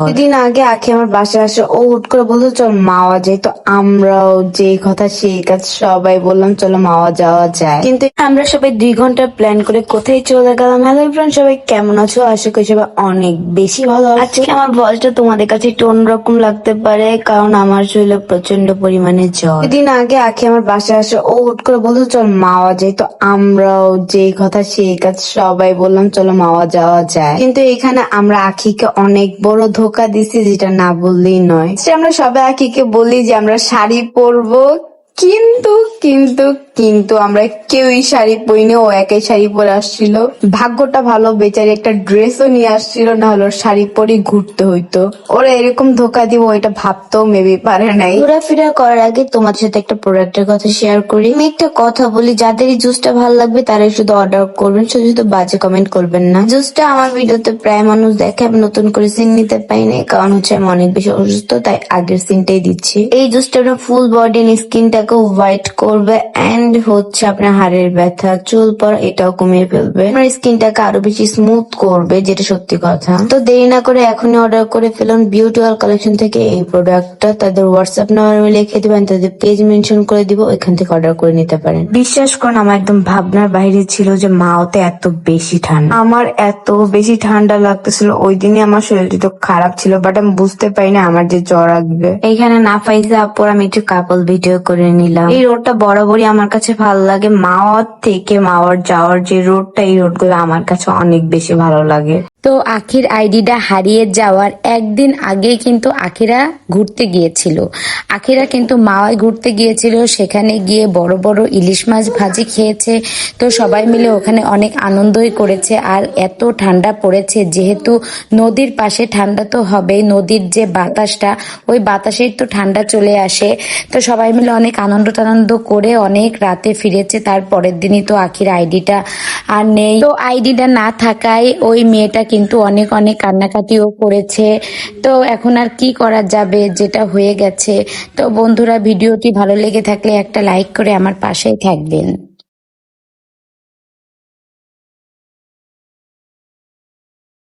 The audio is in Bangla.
দুদিন আগে আখি আমার বাসায় আসে ও হুট করে বলল চল মাওয়া যাই। তো আমরাও যে কথা সেই কাজ সবাই বললাম চলো মাওয়া যাওয়া যায়। কিন্তু আমরা সবাই দুই ঘণ্টা প্ল্যান করে কোথায় চলে গেলাম। হ্যালো ফ্রেন্ড সবাই কেমন আছো? আশা করি সবাই অনেক বেশি ভালো আজকে আমার ভয়েসটা তোমাদের কাছে একটু অন্যরকম লাগতে পারে কারণ আমার শরীরে প্রচণ্ড পরিমাণে জ্বর। দুদিন আগে আখি আমার বাসায় আসে ও হুট করে বলল চল মাওয়া যাই। তো আমরাও যে কথা সেই কাজ সবাই বললাম চলো মাওয়া যাওয়া যায়। কিন্তু এখানে আমরা আখিকে অনেক বড় ধোকা দিছি যেটা না বললেই নয়। আমরা সবাই একে বলি যে আমরা শাড়ি পরবো। কিন্তু কিন্তু কিন্তু আমরা কেউই শাড়ি পরিনি, ও একাই শাড়ি পরে আসছিল। ভাগ্যটা ভালো, বেচারি একটা ড্রেসও নিয়ে আসছিল, না হলো শাড়ি পরে ঘুরতে হইতো। ওরা এরকম ধোকা দিব, এটা ভাবতেও মেবি পারে নাই। ঘোরাফেরা করার আগে তোমার সাথে একটা প্রোডাক্টের কথা শেয়ার করি। আমি একটা কথা বলি যাদের এই জুসটা ভালো লাগবে, তারাই শুধু অর্ডার করবেন, শুধু শুধু বাজে কমেন্ট করবেন না। জুসটা আমার ভিডিওতে প্রায় মানুষ দেখে, আমি নতুন করে সিন নিতে পাই না কারণ হচ্ছে আমি অনেক বেশি অসুস্থ, তাই আগের সিনটাই দিচ্ছি। এই জুসটা ফুল বডি স্কিনটাকে হোয়াইট করবে এন্ড হচ্ছে আপনার হাড়ের ব্যথা, চুল পড়া এটাও কমিয়ে ফেলবে। আপনার স্কিনটাকে আরও বেশি স্মুথ করবে, যেটা সত্যি কথা। তো দেরি না করে এখনই অর্ডার করে ফেলুন বিউটি ওয়াল কালেকশন থেকে এই প্রোডাক্টটা তাদের হোয়াটসঅ্যাপ নাম্বার আমি লিখে দিবেন তাদের পেজ মেনশন করে দিব, ওইখান থেকে অর্ডার করে নিতে পারেন। বিশ্বাস করুন, আমার একদম ভাবনার বাইরে ছিল যে মাওতে এত বেশি ঠান্ডা। আমার এত বেশি ঠান্ডা লাগতেছিল, ওই দিনই আমার শরীরটা তো খারাপ ছিল বাট আমি বুঝতে পারি না আমার যে জ্বর আসবে। এইখানে না পাইছে আপুর আমি একটু কাপল ভিডিও করে নিলাম। এই রোডটা বরাবরই আমার কাছে ভালো লাগে, মাওয়ার থেকে মাওয়ার যাওয়ার যে রোডটা এই রোডগুলো আমার কাছে অনেক বেশি ভালো লাগে। তো আখির আইডিটা হারিয়ে যাওয়ার একদিন আগেই কিন্তু আখিরা ঘুরতে গিয়েছিল। আখিরা কিন্তু মাওয়ায় ঘুরতে গিয়েছিল, সেখানে গিয়ে বড় বড় ইলিশ মাছ ভাজি খেয়েছে। তো সবাই মিলে ওখানে অনেক আনন্দই করেছে আর এত ঠান্ডা পড়েছে, যেহেতু নদীর পাশে ঠান্ডা তো হবেই, নদীর যে বাতাসটা, ওই বাতাসেই তো ঠান্ডা চলে আসে। তো সবাই মিলে অনেক আনন্দ টানন্দ করে অনেক রাতে ফিরেছে, তার পরের দিনই তো আখির আইডিটা আর নেই। তো আইডিটা না থাকায় ওই মেয়েটা কিন্তু অনেক অনেক কান্নাকাটিও করেছে। তো এখন আর কি করা যাবে? যেটা হয়ে গেছে। তো বন্ধুরা, ভিডিওটি ভালো লেগে থাকলে একটা লাইক করে আমার পাশেই থাকবেন।